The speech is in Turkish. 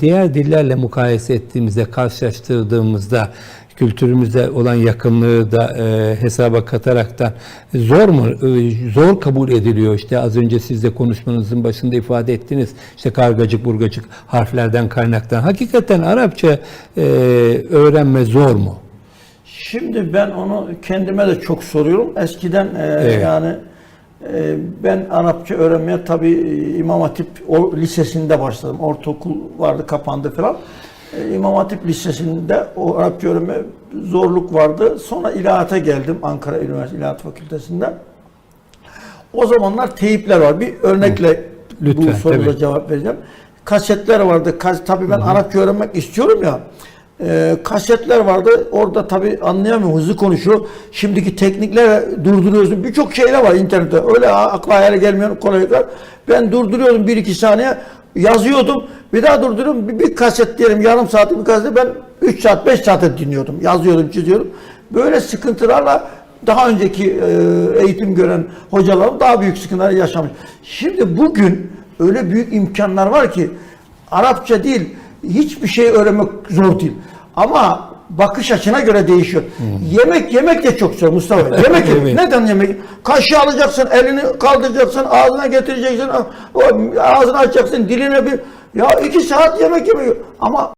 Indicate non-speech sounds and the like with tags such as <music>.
diğer dillerle mukayese ettiğimizde, karşılaştırdığımızda kültürümüze olan yakınlığı da e, hesaba kataraktan zor mu? E, zor kabul ediliyor işte az önce siz de konuşmanızın başında ifade ettiniz. işte kargacık burgacık harflerden kaynaktan. Hakikaten Arapça e, öğrenme zor mu? Şimdi ben onu kendime de çok soruyorum. Eskiden e, Evet. yani ben Arapça öğrenmeye tabii e, İmam Hatip lisesinde başladım. Ortaokul vardı kapandı falan. E, İmam Hatip Lisesi'nde o Arapça öğrenme zorluk vardı. Sonra ilahata geldim Ankara Üniversitesi İlahat Fakültesi'nde. O zamanlar teyipler var. Bir örnekle Lütfen, bu soruya cevap vereceğim. Kasetler vardı. Kas, tabii ben Arapça öğrenmek istiyorum ya. E, kasetler vardı. Orada tabii anlayamıyorum. Hızlı konuşuyor. Şimdiki teknikler durduruyorsun. Birçok şeyler var internette. Öyle akla hayale gelmeyen kolaylıklar. Ben durduruyordum bir iki saniye. Yazıyordum. Bir daha durduruyorum. Bir, bir kaset diyelim yarım saatlik bir kaset ben 3 saat 5 saate dinliyordum. Yazıyordum çiziyordum. Böyle sıkıntılarla daha önceki e, eğitim gören hocalarım daha büyük sıkıntılar yaşamış. Şimdi bugün öyle büyük imkanlar var ki Arapça değil hiçbir şey öğrenmek zor değil. Ama bakış açına göre değişiyor. Yemek yemek de çok zor Mustafa. <laughs> Yemek. Neden yemek? Kaşığı alacaksın, elini kaldıracaksın, ağzına getireceksin, ağzını açacaksın, diline bir ya iki saat yemek yemek. Ama